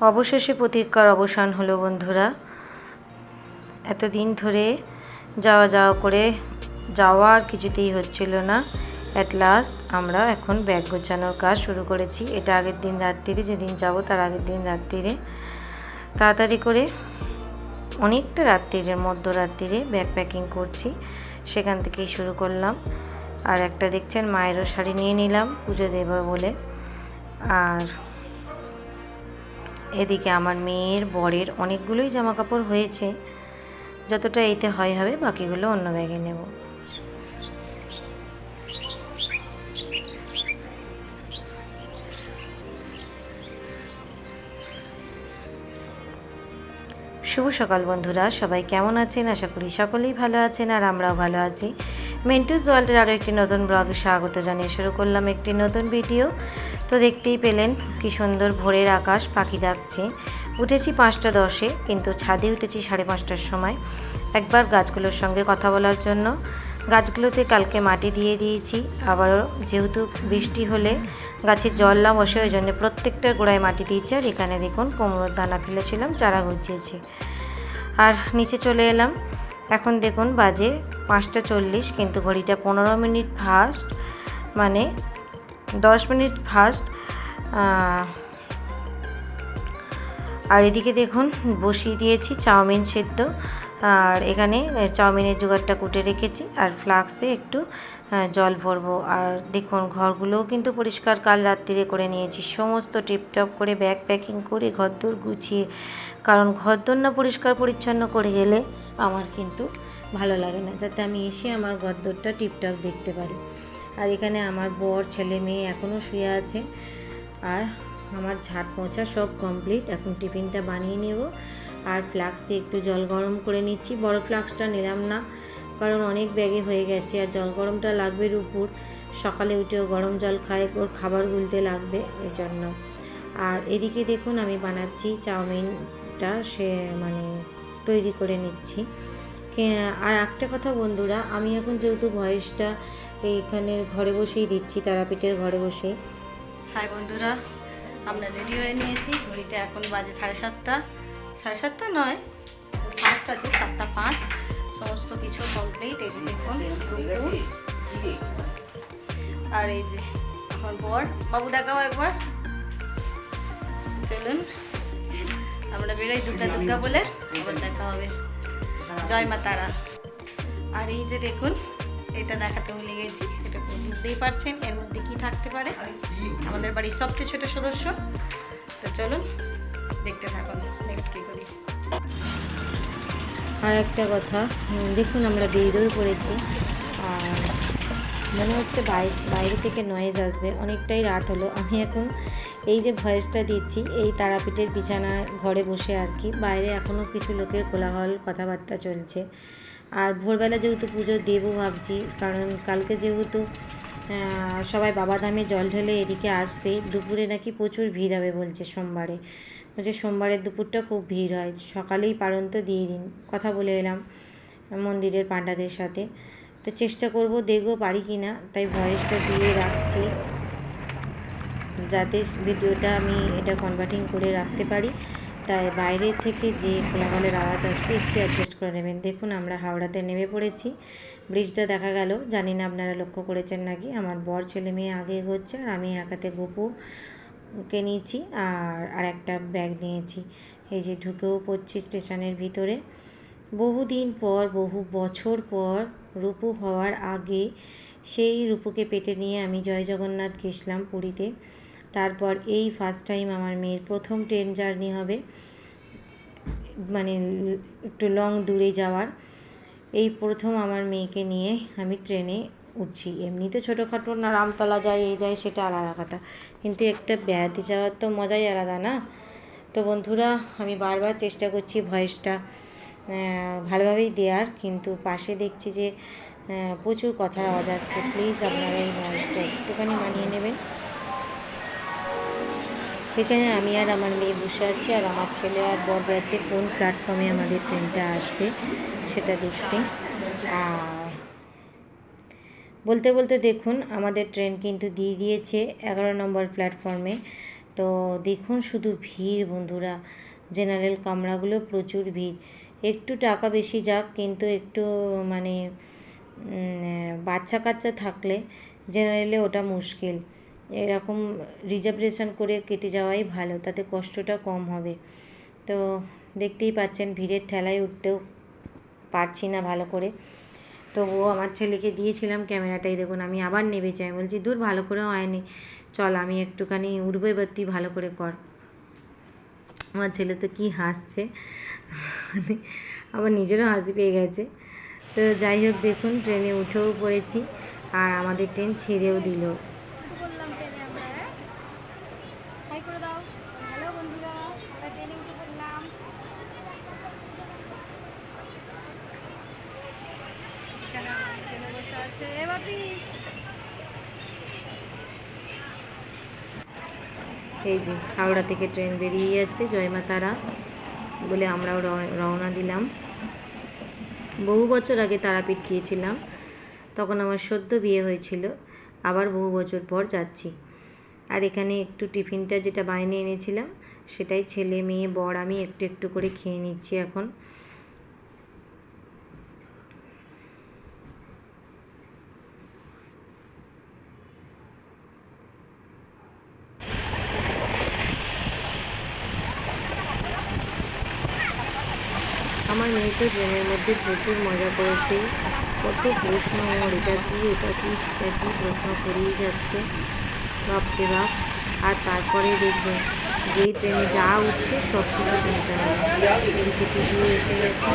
অবশেষে প্রতীক্ষার অবসান হলো, বন্ধুরা। এতদিন ধরে যাওয়া যাওয়া করে যাওয়া আর কিছুতেই হচ্ছিল না। অ্যাট লাস্ট আমরা এখন ব্যাগ গোছানোর কাজ শুরু করেছি। এটা আগের দিন রাত্রিরে, যেদিন যাব তার আগের দিন রাত্রিরে। তাড়াতাড়ি করে অনেকটা রাত্রিরে, মধ্যরাত্রিরে ব্যাগ প্যাকিং করছি। সেখান থেকেই শুরু করলাম। আর একটা দেখছেন, মায়েরও শাড়ি নিয়ে নিলাম, পুজো দেব বলে। আর এদিকে আমার মেয়ের বরের অনেকগুলোই জামা কাপড় হয়েছে। যতটা এইতে হয় হবে, বাকিগুলো অন্য ব্যাগে নেব। শুভ সকাল বন্ধুরা, সবাই কেমন আছেন? আশা করি সকলেই ভালো আছেন আর আমরাও ভালো আছি। মেন্টুস ওয়ার্ল্ডের আরও একটি নতুন ব্লগে স্বাগত জানিয়ে শুরু করলাম একটি নতুন ভিডিও। তো দেখতেই পেলেন কি সুন্দর ভোরের আকাশ পাখি ডাকছে। উঠেছি পাঁচটা দশে, কিন্তু ছাদে উঠেছি সাড়ে পাঁচটার সময়। একবার গাছগুলোর সঙ্গে কথা বলার জন্য। গাছগুলোতে কালকে মাটি দিয়ে দিয়েছি। আবারও যেহেতু বৃষ্টি হলে গাছের জল না বসে, ওই জন্য প্রত্যেকটার গোড়ায় মাটি দিয়েছি। আর এখানে দেখুন কোমড়োর দানা ফেলেছিলাম, চারা গজিয়েছে। আর নিচে চলে এলাম। এখন দেখুন বাজে পাঁচটা চল্লিশ, কিন্তু ঘড়িটা পনেরো মিনিট ফাস্ট মানে দশ মিনিট ফাস্ট। আর এদিকে দেখুন, বসিয়ে দিয়েছি চাউমিন সেদ্ধ। আর এখানে চাউমিনের জোগাড়টা কুটে রেখেছি। আর ফ্লাক্সে একটু জল ভরবো। আর দেখুন, ঘরগুলোও কিন্তু পরিষ্কার। কাল রাত্রিরে করে নিয়েছি। সমস্ত টিপটপ করে, ব্যাগ প্যাকিং করে, ঘরদোর গুছিয়ে। কারণ ঘরদোর না পরিষ্কার পরিচ্ছন্ন করে গেলে আমার কিন্তু ভালো লাগে না। যাতে আমি এসে আমার ঘরদোরটা টিপটপ দেখতে পারি। আর এখানে আমার বর, ছেলে, মেয়ে এখনও শুয়ে আছে। আর আমার ঝাঁট মোছা সব কমপ্লিট এখন টিফিনটা বানিয়ে নেব। আর ফ্লাক্সে একটু জল গরম করে নিচ্ছি। বড় ফ্লাক্সটা নিলাম না, কারণ অনেক ব্যাগে হয়ে গেছে। আর জল গরমটা লাগবে উপর সকালে উঠেও গরম জল খায়, ওর খাবার গুলতে লাগবে এই জন্য আর এদিকে দেখুন, আমি বানাচ্ছি চাউমিনটা সে মানে তৈরি করে নিচ্ছি। আর একটা কথা বন্ধুরা, আমি এখন যেহেতু ভয়েসটা এইখানে ঘরে বসেই দিচ্ছি, তারাপীঠের ঘরে বসেই। হাই বন্ধুরা, আমরা রেডি হয়ে নিয়েছি। ঘড়িতে এখন বাজে সাড়ে সাতটা। সাড়ে সাতটা নয় ফার্স্ট আছে সাতটা পাঁচ। সমস্ত কিছু কমপ্লিট এই যে দেখুন আর এই যে আমার বর। বাবু, দেখাও একবার। চলুন, আমরা বেরোই দুটা দুর্গা বলে। আবার দেখা হবে। জয় মা তারা। আর এই যে দেখুন এটা দেখাতে ভুলে গেছি, এটা বুঝতেই পারছেন, এর মধ্যে কি থাকতে পারে? আমাদের বাড়ির সবচেয়ে ছোট সদস্য। তো চলুন, দেখতে থাকুন নেক্সট কী করি। আর একটা কথা দেখুন আমরা বেরিয়েও পড়েছি, আর মনে হচ্ছে বাইরে থেকে নয়েজ আসবে, অনেকটাই রাত হলো। আমি এখন এই যে ভয়েসটা দিচ্ছি, এই তারাপীঠের বিছানা ঘরে বসে আর কি, বাইরে এখনও কিছু লোকের কোলাহল, কথাবার্তা চলছে। আর ভোরবেলা যেহেতু পুজো দেবো ভাবছি, কারণ কালকে যেহেতু সবাই বাবা ধামে জল ঢেলে এদিকে আসবে, দুপুরে নাকি প্রচুর ভিড় হবে বলছে সোমবারে। বলছে সোমবারের দুপুরটা খুব ভিড় হয়, সকালেই পারন্ত দিয়ে দিন। কথা বলে এলাম মন্দিরের পাণ্ডাদের সাথে। তো চেষ্টা করব দেখব পারি কি না, তাই ভয়েসটা দিয়ে রাখছি। যাতে ভিডিওটা আমি এটা কনভার্টিং করে রাখতে পারি। তাই বাইরে থেকে যে কোলাহলের আওয়াজ আসবে, একটু অ্যাডজাস্ট করে নেবেন। দেখুন, আমরা হাওড়াতে নেমে পড়েছি। ব্রিজটা দেখা গেল। জানি না আপনারা লক্ষ্য করেছেন নাকি? আমার বর ছেলে মেয়ে আগে এগোচ্ছে আর আমি একাতে গোপু কে নিয়েছি আর আর একটা ব্যাগ নিয়েছি। এই যে ঢুকেও পড়ছি স্টেশনের ভিতরে। বহুদিন পর, বহু বছর পর রূপু হওয়ার আগে সেই রূপুকে পেটে নিয়ে আমি জয় জগন্নাথ গেছিলাম পুরীতে। তারপর এই ফার্স্ট টাইম আমার মেয়ের প্রথম ট্রেন জার্নি হবে মানে একটু লং দূরে যাওয়ার। এই প্রথম আমার মেয়েকে নিয়ে আমি ট্রেনে উঠছি। এমনিতে ছোটোখাটো না রামতলা যায় এই যায়, সেটা আলাদা কথা। কিন্তু একটা বেড়াতে যাওয়ার তো মজাই আলাদা না? তো বন্ধুরা, আমি বারবার চেষ্টা করছি ভয়েসটা ভালোভাবেই দেওয়ার কিন্তু পাশে দেখছি যে প্রচুর কথার আওয়াজ আসছে। প্লিজ আপনারা এই ভয়েসটা একটুখানি মানিয়ে নেবেন। এখানে আমি আর আমার মেয়ে বসে আছি আর আমার ছেলে আর বর গেছে কোন প্ল্যাটফর্মে আমাদের ট্রেনটা আসবে সেটা দেখতে। আর বলতে বলতে দেখুন, আমাদের ট্রেন কিন্তু দিয়ে দিয়েছে এগারো নম্বর প্ল্যাটফর্মে তো দেখুন শুধু ভিড় বন্ধুরা জেনারেল কামরাগুলো প্রচুর ভিড়। একটু টাকা বেশি যাক, কিন্তু একটু মানে বাচ্চা কাচ্চা থাকলে জেনারেলে ওটা মুশকিল। এরকম রিজার্ভেশন করে কেটে যাওয়াই ভালো, তাতে কষ্টটা কম হবে। তো দেখতেই পাচ্ছেন, ভিড়ের ঠেলায় উঠতেও পারছি না ভালো করে। তো ও আমার ছেলেকে দিয়েছিলাম ক্যামেরাটাই, দেখুন আমি আবার নেবে চাই বলছি, দূর, ভালো করে হয়নি চল, আমি একটুখানি উঠবো এবার তুই ভালো করে কর। আমার ছেলে তো কি হাসছে। আমার নিজেরও হাসি পেয়ে গেছে। তো যাই হোক, দেখুন, ট্রেনে উঠেও পড়েছি। আর আমাদের ট্রেন ছেড়েও দিল বললাম ট্রেনে আমরা হ্যাঁ হাই করে দাও হ্যালো বন্ধুরা আমরা ট্রেনে উঠে পড়লাম এখানে আমার ছেলে বসে আছে এ বাপি এই যে হাওড়া থেকে ট্রেন বেরিয়ে যাচ্ছে জয়মা তারা বলে আমরাও রওনা দিলাম। বহু বছর আগে তারাপীঠ গিয়েছিলাম তখন আমার সদ্য বিয়ে হয়েছিল, আবার বহু বছর পর যাচ্ছি। আর এখানে একটু টিফিনটা যেটা বাইনে এনেছিলাম, সেটাই ছেলে, মেয়ে, বর, আমি একটু একটু করে খেয়ে নিচ্ছি এখন আমার মেয়ে তো ট্রেনের মধ্যে প্রচুর মজা করেছে। কত প্রশ্ন আমার, এটা কী ওটা কী, সেটা কী, প্রশ্ন করেই যাচ্ছে। বাপরে বাপ আর তারপরে দেখবেন যেই ট্রেনে যা উঠছে সব কিছু কিনতে হবে। এদিকে টুটিও এসে গেছে।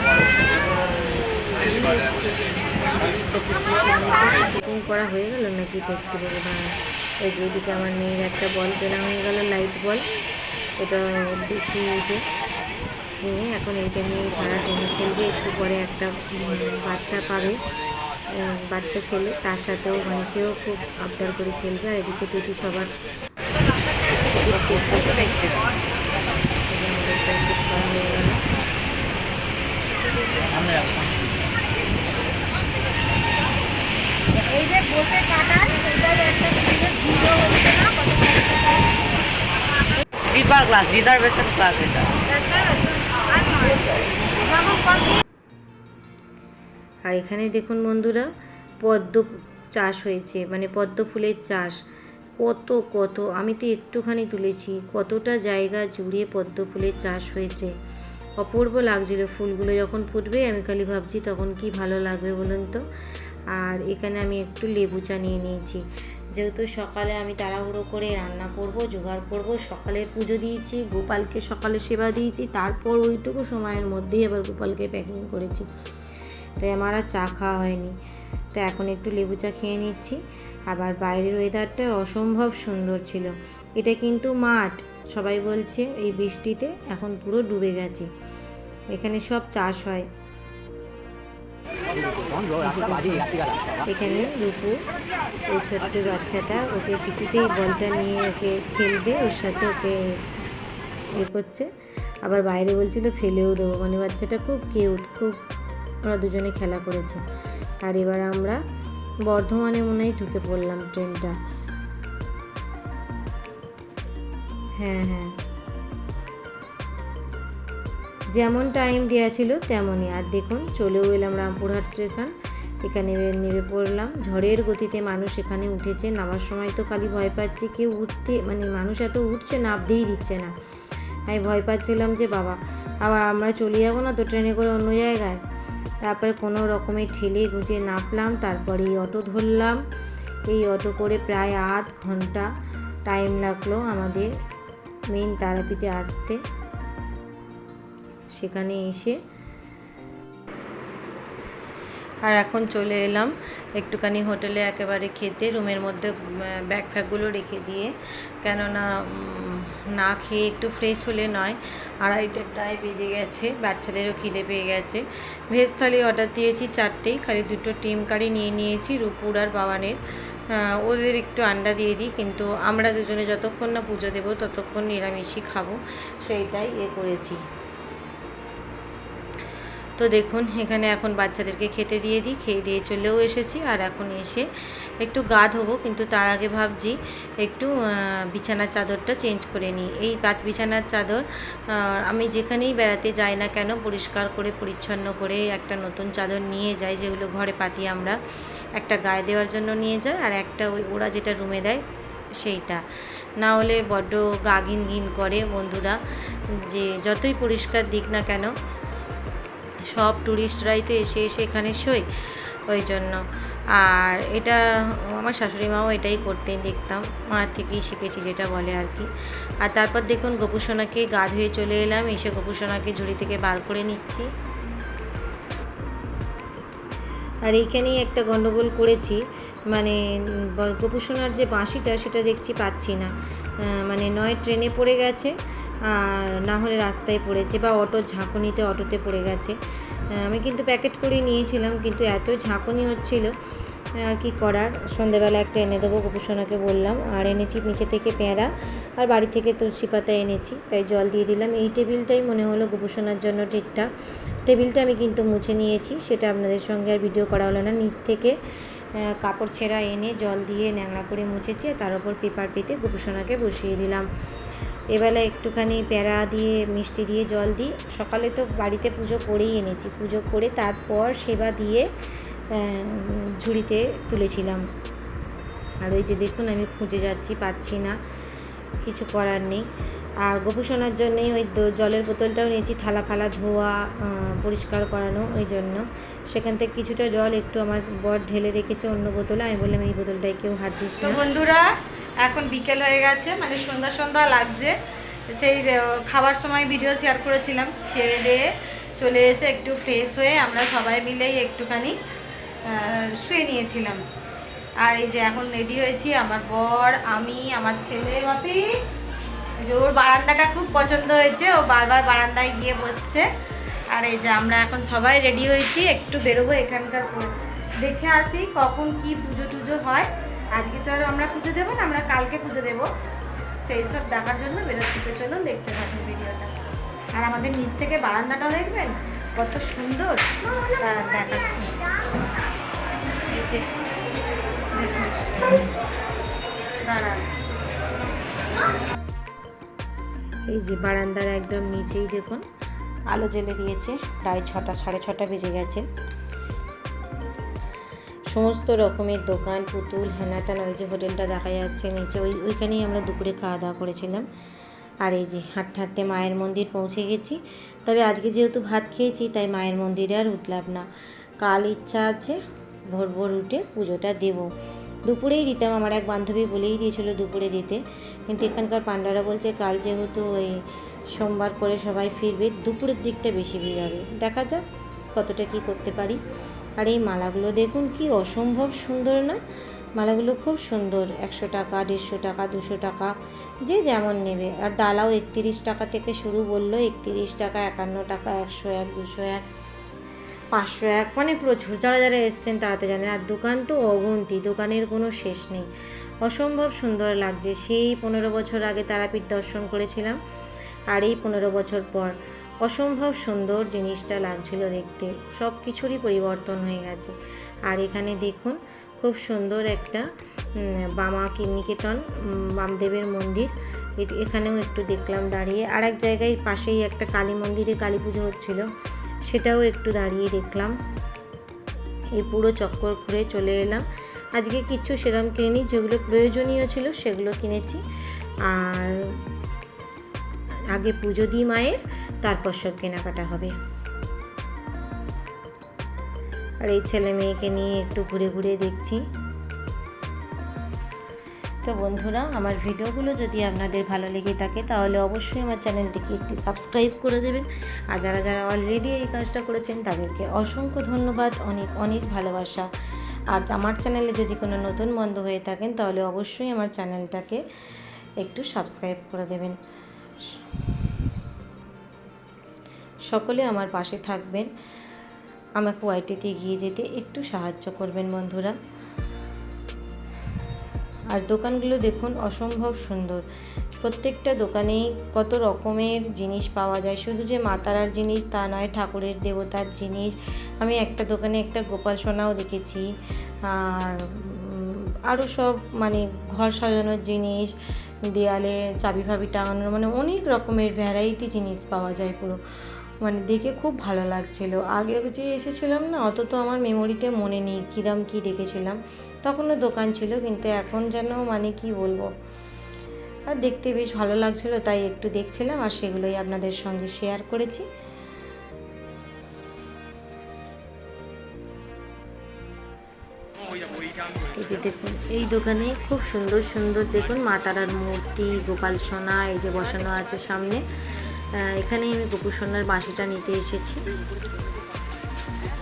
চেকিং করা হয়ে গেল নাকি দেখতে পাবো না। ওই যেদিকে আমার মেয়ের একটা বল কেনা হয়ে গেল লাইট বল। ওটা দেখি উঠে। কিনে এখন এইটা নিয়ে সারা ট্রেনে খেলবে। একটু পরে একটা বাচ্চা পাবে বাচ্চা ছেলে। তার সাথেও মানে সেও খুব আবদার করে খেলবে। আর এদিকে টুটি সবার কত ক্লাস রিজার্ভেশন ক্লাস এটা। আর এখানে দেখুন বন্ধুরা, পদ্ম চাষ হয়েছে মানে পদ্ম ফুলের চাষ। কত কত, আমি তো একটুখানি তুলেছি, কতটা জায়গা জুড়ে পদ্ম ফুলের চাষ হয়েছে। অপূর্ব লাগছিল ফুলগুলো যখন ফুটবে, আমি খালি ভাবছি তখন কি ভালো লাগবে বলুন তো? আর এখানে আমি একটু লেবু চা নিয়ে নিয়েছি। যেহেতু সকালে আমি তাড়াহুড়ো করে রান্না করব, জোগাড় করব সকালের পুজো দিয়েছি, গোপালকে সকালে সেবা দিয়েছি, তারপর ওইটুকু সময়ের মধ্যেই আবার গোপালকে প্যাকিং করেছি। তাই আমার আর চা খাওয়া হয়নি। তো এখন একটু লেবু চা খেয়ে নিচ্ছি। আবার বাইরের ওয়েদারটা অসম্ভব সুন্দর ছিল। এটা কিন্তু মাঠ। সবাই বলছে এই বৃষ্টিতে এখন পুরো ডুবে গেছে। এখানে সব চাষ হয়। এখানে রূপু ওই ছোট্ট বাচ্চাটা, ওকে কিছুতেই বলটা নিয়ে ওকে খেলবে, ওর সাথে ওকে ইয়ে করছে। আবার বাইরে বলছিল, ফেলেও দেবো। মানে বাচ্চাটা খুব কিউট খুব ওরা দুজনে খেলা করেছে। আর এবার আমরা বর্ধমানে মনে হয় ঢুকে পড়লাম ট্রেনটা হ্যাঁ হ্যাঁ। যেমন টাইম দেওয়া ছিল তেমনই। আর দেখুন, চলেও এলাম রামপুরহাট স্টেশন এখানে নেমে পড়লাম। ঝড়ের গতিতে মানুষ এখানে উঠেছে। নামার সময় তো খালি ভয় পাচ্ছে। কেউ উঠতে মানে মানুষ এত উঠছে নামতেই দিচ্ছে না। আমি ভয় পাচ্ছিলাম যে, বাবা, আবার আমরা চলে যাব না তো ট্রেনে করে অন্য জায়গায়? তারপরে কোনো রকমে ঠেলে গুঁজে নামলাম তারপরে এই অটো ধরলাম। এই অটো করে প্রায় আধ ঘণ্টা টাইম লাগল আমাদের মেন তারাপীঠে আসতে। সেখানে এসে আর এখন চলে এলাম একটুখানি হোটেলে একেবারে খেতে, রুমের মধ্যে ব্যাগ ফ্যাগগুলো রেখে দিয়ে। কেননা না খেয়ে একটু ফ্রেশ হলে নয় আড়াইটে প্রায় বেজে গেছে, বাচ্চাদেরও খিদে পেয়ে গেছে। ভেজ থালি অর্ডার দিয়েছি চারটেই, খালি দুটো টিম কারি নিয়ে নিয়েছি, রূপুর আর বাবানের। ওদের একটু আন্ডা দিয়ে দিই, কিন্তু আমরা দুজনে যতক্ষণ না পুজো দেবো, ততক্ষণ নিরামিষই খাব, সেইটাই এ করেছি। তো দেখুন, এখানে এখন বাচ্চাদেরকে খেতে দিয়ে দিই। খেয়ে দিয়ে চলেও এসেছি আর এখন এসে একটু গা ধোবো, কিন্তু তার আগে ভাবছি একটু বিছানার চাদরটা চেঞ্জ করে নিই। এই বিছানার চাদর আমি যেখানেই বেড়াতে যাই না কেন, পরিষ্কার করে, পরিচ্ছন্ন করে একটা নতুন চাদর নিয়ে যাই, যেগুলো ঘরে পাতি আমরা একটা গায়ে দেওয়ার জন্য নিয়ে যাই আর একটা ওই, ওরা যেটা রুমে দেয় সেইটা। না হলে বড্ড গা ঘিন ঘিন করে বন্ধুরা, যে যতই পরিষ্কার দিক না কেন সব ট্যুরিস্টরাই তো এসে এসে এখানে শোয়, ওই জন্য। আর এটা আমার শাশুড়ি মাও এটাই করতেন দেখতাম মার থেকেই শিখেছি যেটা বলে আর কি। আর তারপর দেখুন গোপুসোনাকে গা ধুয়ে চলে এলাম, এসে গোপুসোনাকে ঝুড়ি থেকে বার করে নিচ্ছি। আর এইখানেই একটা গন্ডগোল করেছি মানে গোপুসোনার যে বাঁশিটা সেটা দেখছি পাচ্ছি না। মানে নয় ট্রেনে পড়ে গেছে আর না হলে রাস্তায় পড়েছে বা অটো ঝাঁকুনিতে অটোতে পড়ে গেছে। আমি কিন্তু প্যাকেট করে নিয়েছিলাম, কিন্তু এত ঝাঁকুনি হচ্ছিল আর কি করার? সন্ধেবেলা একটা এনে দেবো, গোপুসোনাকে বললাম, আর এনেছি নিচে থেকে পেঁড়া আর বাড়ি থেকে তুলসী পাতা এনেছি, তাই জল দিয়ে দিলাম। এই টেবিলটাই মনে হলো গোপুসোনার জন্য ঠিকঠাক। টেবিলটা আমি কিন্তু মুছে নিয়েছি, সেটা আপনাদের সঙ্গে আর ভিডিও করা হলো না। নিচ থেকে কাপড় ছেঁড়া এনে জল দিয়ে ন্যাংরা করে মুছেছি তার উপর পেপার পেতে গোপুসোনাকে বসিয়ে দিলাম। এবেলা একটুখানি প্যারা দিয়ে, মিষ্টি দিয়ে জল দিই। সকালে তো বাড়িতে পুজো করেই এনেছি। পুজো করে তারপর সেবা দিয়ে ঝুড়িতে তুলেছিলাম। আর ওই যে দেখুন, আমি খুঁজে যাচ্ছি, পাচ্ছি না। কিছু করার নেই। আর গোপুসোনার জন্যই ওই জলের বোতলটাও নিয়েছি, থালা ফালা, ধোয়া পরিষ্কার করানো ওই জন্য। সেখান থেকে কিছুটা জল একটু আমার বর ঢেলে রেখেছে অন্য বোতলে। আমি বললাম, এই বোতলটায় কেউ হাত দিস না। বন্ধুরা এখন বিকেল হয়ে গেছে মানে সন্ধ্যা সন্ধ্যা লাগছে। সেই খাবার সময় ভিডিও শেয়ার করেছিলাম, খেয়ে দিয়ে চলে এসে একটু ফ্রেশ হয়ে আমরা সবাই মিলেই একটুখানি শুয়ে নিয়েছিলাম। আর এই যে এখন রেডি হয়েছি আমার বর, আমি, আমার ছেলে বাপি যে ওর বারান্দাটা খুব পছন্দ হয়েছে, ও বারবার বারান্দায় গিয়ে বসছে। আর এই যে আমরা এখন সবাই রেডি হয়েছি, একটু বেরোবো এখানকার দেখে আসি কখন কি পুজো টুজো হয়। আজকে তো আর আমরা পুজো দেবো না, আমরা কালকে পুজো দেবো। সেই সব দেখার জন্য বেরোচ্ছি। তো চলুন দেখতে থাকুন ভিডিওটা। আর আমাদের নিচ থেকে বারান্দাটা দেখবেন? কত সুন্দর। দেখাচ্ছি। এই যে বারান্দার একদম নিচেই দেখুন। আলো জ্বেলে দিয়েছে। প্রায় ছটা, সাড়ে ছটা বেজে গেছে। সমস্ত রকমের দোকান, পুতুল হেনা ওই যে হোটেলটা দেখা যাচ্ছে নিচে, ওই, ওইখানেই আমরা দুপুরে খাওয়া দাওয়া করেছিলাম। আর এই যে হাঁটতে হাঁটতে মায়ের মন্দির পৌঁছে গেছি। তবে আজকে যেহেতু ভাত খেয়েছি, তাই মায়ের মন্দিরে আর উঠলাম না। কাল ইচ্ছা আছে ভোর ভোর উঠে পুজোটা দেবো। দুপুরেই দিতাম, আমার এক বান্ধবী বলেই দিয়েছিল দুপুরে দিতে। কিন্তু এখানকার পান্ডারা বলছে, কাল যেহেতু ওই সোমবার করে সবাই ফিরবে, দুপুরের দিকটা বেশি ভিড় হবে। দেখা যাক কতটা কি করতে পারি। আর এই মালাগুলো দেখুন, কি অসম্ভব সুন্দর না? মালাগুলো খুব সুন্দর, একশো টাকা, দেড়শো টাকা, দুশো টাকা, যে যেমন নেবে। আর ডালাও একত্রিশ টাকা থেকে শুরু বলল, একত্রিশ টাকা, একান্ন টাকা, একশো এক, দুশো এক, পাঁচশো এক। মানে প্রচুর, যারা যারা এসছেন তাড়াতাড়ি জানেন। আর দোকান তো অগুন্তি, দোকানের কোনো শেষ নেই। অসম্ভব সুন্দর লাগছে। সেই পনেরো বছর আগে তারাপীঠ দর্শন করেছিলাম, আর এই পনেরো বছর পর অসম্ভব সুন্দর জিনিসটা লাগছিল দেখতে। সব কিছুরই পরিবর্তন হয়ে গেছে। আর এখানে দেখুন, খুব সুন্দর একটা বামা নিকেতন বামদেবের মন্দির। এখানেও একটু দেখলাম দাঁড়িয়ে। আর এক জায়গায় পাশেই একটা কালী মন্দিরে কালী পুজো হচ্ছিল, সেটাও একটু দাঁড়িয়ে দেখলাম। এই পুরো চক্কর ঘুরে চলে এলাম। আজকে কিচ্ছু সেরম কিনিনি, যেগুলো প্রয়োজনীয় ছিল সেগুলো কিনেছি। আর আগে পুজো দিই মায়ের, তারপর সব কেনাকাটা হবে। আর এই ছেলে মেয়েকে নিয়ে একটু ঘুরে ঘুরে দেখছি। তো বন্ধুরা, আমার ভিডিওগুলো যদি আপনাদের ভালো লেগে থাকে, তাহলে অবশ্যই আমার চ্যানেলটিকে একটি সাবস্ক্রাইব করে দেবেন। আর যারা যারা অলরেডি এই কাজটা করেছেন, তাদেরকে অসংখ্য ধন্যবাদ, অনেক অনেক ভালোবাসা। আর আমার চ্যানেলে যদি কোনো নতুন বন্ধ হয়ে থাকেন, তাহলে অবশ্যই আমার চ্যানেলটাকে একটু সাবস্ক্রাইব করে দেবেন। সকলে আমার পাশে থাকবেন। আমাকে ওয়াইটিতে এগিয়ে যেতে একটু সাহায্য করবেন বন্ধুরা। আর দোকানগুলো দেখুন অসম্ভব সুন্দর। প্রত্যেকটা দোকানেই কত রকমের জিনিস পাওয়া যায়। শুধু যে মা তারার জিনিস তা নয়, ঠাকুরের দেবতার জিনিস। আমি একটা দোকানে একটা গোপাল সোনাও দেখেছি। আর আরও সব মানে ঘর সাজানোর জিনিস দেয়ালে চাবি ফাবি টাঙানোর মানে অনেক রকমের ভ্যারাইটি জিনিস পাওয়া যায় পুরো। মানে দেখে খুব ভালো লাগছিল। আগে যে এসেছিলাম না, অত তো আমার মেমোরিতে মনে নেই কীরম কী দেখেছিলাম। তখনও দোকান ছিল, কিন্তু এখন যেন মানে কি বলব? আর দেখতে বেশ ভালো লাগছিল, তাই একটু দেখছিলাম আর সেগুলোই আপনাদের সঙ্গে শেয়ার করেছি। এই যে দেখুন এই দোকানে খুব সুন্দর সুন্দর দেখুন মা তারার মূর্তি গোপাল সোনা এই যে বসানো আছে সামনে। আহ, এখানেই আমি গোপু সোনার বাঁশিটা নিতে এসেছি।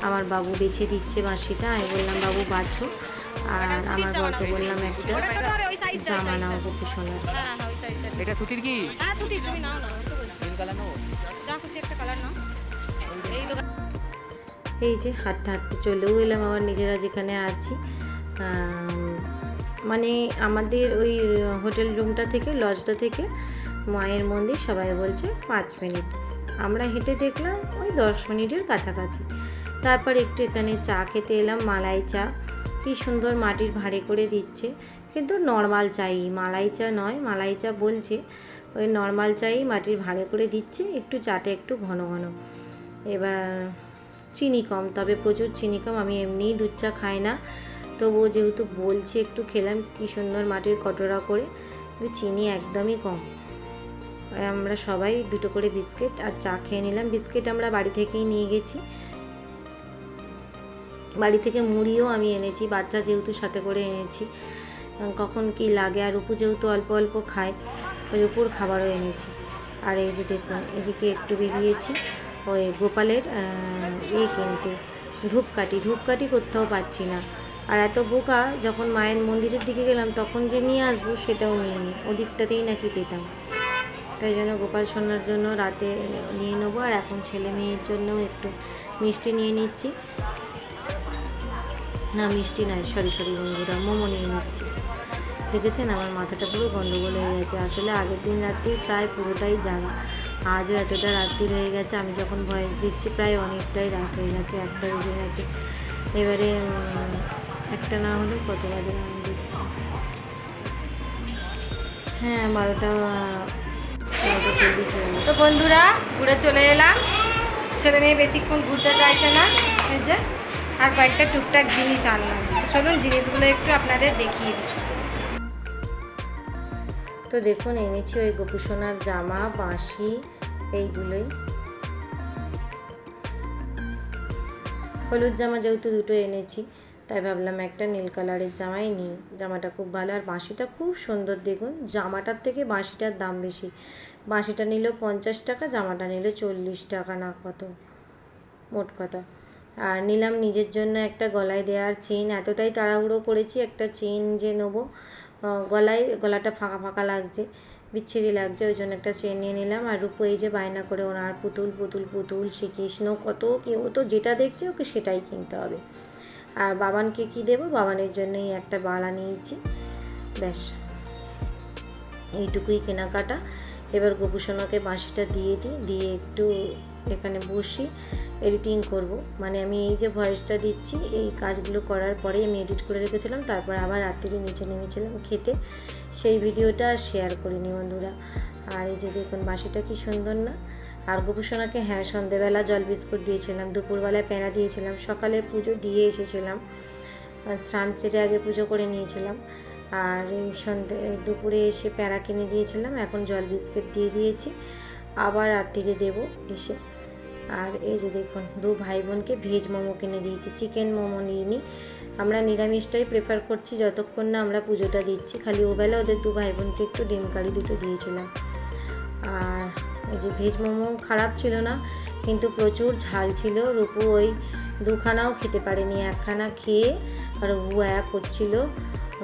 আমার বাবু বেছে দিচ্ছে বাঁশিটা আমি বললাম বাবু বাছো আর আমার বরকে বললাম একটা জামা নাও গোপু সোনার। এটা সুতির কি? হ্যাঁ সুতি তুমি নাও না আমি তো বলছি। গ্রিন কালার নেব যা খুশি একটা কালার নাও। এই দোকান এই যে হাঁটতে হাঁটতে চলেও এলাম আমার নিজেরা যেখানে আছি। মানে আমাদের ওই হোটেল রুমটা থেকে, লজটা থেকে মায়ের মন্দির সবাই বলছে পাঁচ মিনিট। আমরা হেঁটে দেখলাম ওই দশ মিনিটের কাছাকাছি। তারপর একটু এখানে চা খেতে এলাম, মালাই চা। কী সুন্দর মাটির ভাঁড়ে করে দিচ্ছে। কিন্তু নর্মাল চাই, মালাই চা নয়, মালাই চা বলছে, ওই নর্মাল চাই মাটির ভাঁড়ে করে দিচ্ছে, একটু চাটা একটু ঘন ঘন। এবার চিনি কম, তবে প্রচুর চিনি কম, আমি এমনিই দুধ চা খাই না। তবুও যেহেতু বলছে একটু খেলাম কি সুন্দর মাটির কটোরা করে চিনি একদমই কম। আমরা সবাই দুটো করে বিস্কিট আর চা খেয়ে নিলাম। বিস্কিট আমরা বাড়ি থেকেই নিয়ে গেছি। বাড়ি থেকে মুড়িও আমি এনেছি বাচ্চা যেহেতু সাথে করে এনেছি। কখন কি লাগে আর উপু যেহেতু অল্প অল্প খায় ওই উপর খাবারও এনেছি। আর এই যে দেখুন এদিকে একটু বেরিয়েছি ওই গোপালের আহ, ইয়ে কিনতে। ধূপকাঠি ধূপকাঠি কোথাও পাচ্ছি না। আর এত বোকা, যখন মায়ের মন্দিরের দিকে গেলাম, তখন যে নিয়ে আসব সেটাও নিয়ে নিই ওদিকটাতেই নাকি পেতাম। তাই জন্য গোপাল সোনার জন্য রাতে নিয়ে নেব। আর এখন ছেলে মেয়ের জন্যও একটু মিষ্টি নিয়ে নিচ্ছি। না, মিষ্টি নয়, সরি সরি বন্ধুরা, মোমো নিয়ে নিচ্ছি। দেখেছেন? আমার মাথাটা পুরো গন্ডগোল হয়ে গেছে। আসলে আগের দিন রাত্রি প্রায় পুরোটাই জাগা আজও এতটা রাত্রি হয়ে গেছে, আমি যখন ভয়েস দিচ্ছি, প্রায় অনেকটাই রাত হয়ে গেছে একটা বেজে গেছে। এবারে একটা না হলে কত বাজে আমি দিচ্ছি হ্যাঁ বারোটা বারোটা চল্লিশ তো বন্ধুরা ঘুরে চলে এলাম। ছেলে মেয়ে বেশিক্ষণ ঘুরতে চাইছে না। এই যে আর কয়েকটা টুকটাক জিনিস আনলাম। চলুন জিনিসগুলো একটু আপনাদের দেখিয়ে দিই। তো দেখুন এনেছি ওই গোপুসোনার জামা বাঁশি এইগুলোই। হলুদ জামা যেহেতু দুটো এনেছি। তাই ভাবলাম একটা নীল কালারের জামাই নিই। জামাটা খুব ভালো আর বাঁশিটা খুব সুন্দর দেখুন। জামাটার থেকে বাঁশিটার দাম বেশি। বাঁশিটা নিল পঞ্চাশ টাকা, জামাটা নিল চল্লিশ টাকা না কত? মোট কথা। আর নিলাম নিজের জন্য একটা গলায় দেওয়ার চেইন। এতটাই তাড়াহুড়ো করেছি একটা চেইন যে নেব। গলায়, গলাটা ফাঁকা ফাঁকা লাগছে, বিচ্ছিরি লাগছে, ওই জন্য একটা চেন নিয়ে নিলাম। আর রূপো এই যে বায়না করে ওনার পুতুল পুতুল পুতুল, শ্রীকৃষ্ণ, কত কেউ তো যেটা দেখছে ওকে সেটাই কিনতে হবে। আর বাবানকে কি দেবো? বাবানের জন্যই একটা বালা নিয়েছি। ব্যাস, এইটুকুই কেনাকাটা। এবার গোপুসোনাকে বাঁশিটা দিয়ে দিই, দিয়ে একটু এখানে বসি এডিটিং করব। মানে আমি এই যে ভয়েসটা দিচ্ছি, এই কাজগুলো করার পরে আমি এডিট করে রেখেছিলাম, তারপর আবার রাত্রিরে নিচে নেমেছিলাম খেতে। সেই ভিডিওটা শেয়ার করিনি বন্ধুরা। আর এই যে দেখুন, বাঁশিটা কি সুন্দর না? আর গোপুসোনাকে হ্যাঁ সন্ধেবেলা জল বিস্কুট দিয়েছিলাম, দুপুরবেলায় প্যাঁড়া দিয়েছিলাম, সকালে পুজো দিয়ে এসেছিলাম স্নান সেরে আগে পুজো করে নিয়েছিলাম, আর সন্ধে, দুপুরে এসে প্যাঁড়া কিনে দিয়েছিলাম, এখন জল বিস্কুট দিয়ে দিয়েছি, আবার রাত্রিরে দেবো এসে। আর এই যে দেখুন, দু ভাই বোনকে ভেজ মোমো কিনে দিয়েছি, চিকেন মোমো নিইনি, আমরা নিরামিষটাই প্রেফার করছি, যতক্ষণ না আমরা পুজোটা দিচ্ছি, খালি ওবেলা ওদের দু ভাই বোনকে একটু ডিম কারি দুটো দিয়েছিলাম। আর যে ভেজ মোমো খারাপ ছিল না, কিন্তু প্রচুর ঝাল ছিল। রূপু ওই দুখানাও খেতে পারেনি, একখানা খেয়ে আর হুয়া করছিল।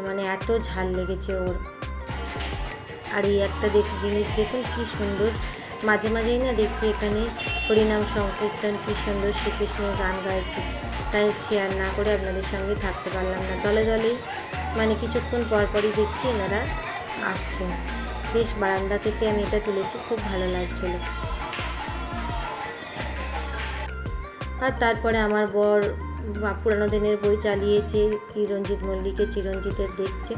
মানে এত ঝাল লেগেছে ওর। আর এই একটা দেখ, জিনিস দেখুন কি সুন্দর। মাঝে মাঝেই না দেখছি এখানে হরিনাম সংকীর্তন, কি সুন্দর শ্রীকৃষ্ণের গান গাইছে। তাই শেয়ার না করে আপনাদের সঙ্গে থাকতে পারলাম না। দলে দলেই মানে কিছুক্ষণ পর পরই দেখছি এনারা আসছেন। বেশ বারান্দা থেকে আমি এটা তুলেছি, খুব ভালো লাগছিল। আর তারপরে আমার বর পুরানো দিনের বই চালিয়েছে, কি রঞ্জিত মল্লিকের চিরঞ্জিতের দেখছে,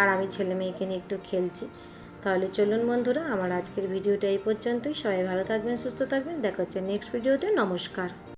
আর আমি ছেলে মেয়েকে নিয়ে একটু খেলছি। তাহলে চলুন বন্ধুরা, আমার আজকের ভিডিওটা এই পর্যন্তই। সবাই ভালো থাকবেন, সুস্থ থাকবেন। দেখা হচ্ছে নেক্সট ভিডিওতে নমস্কার।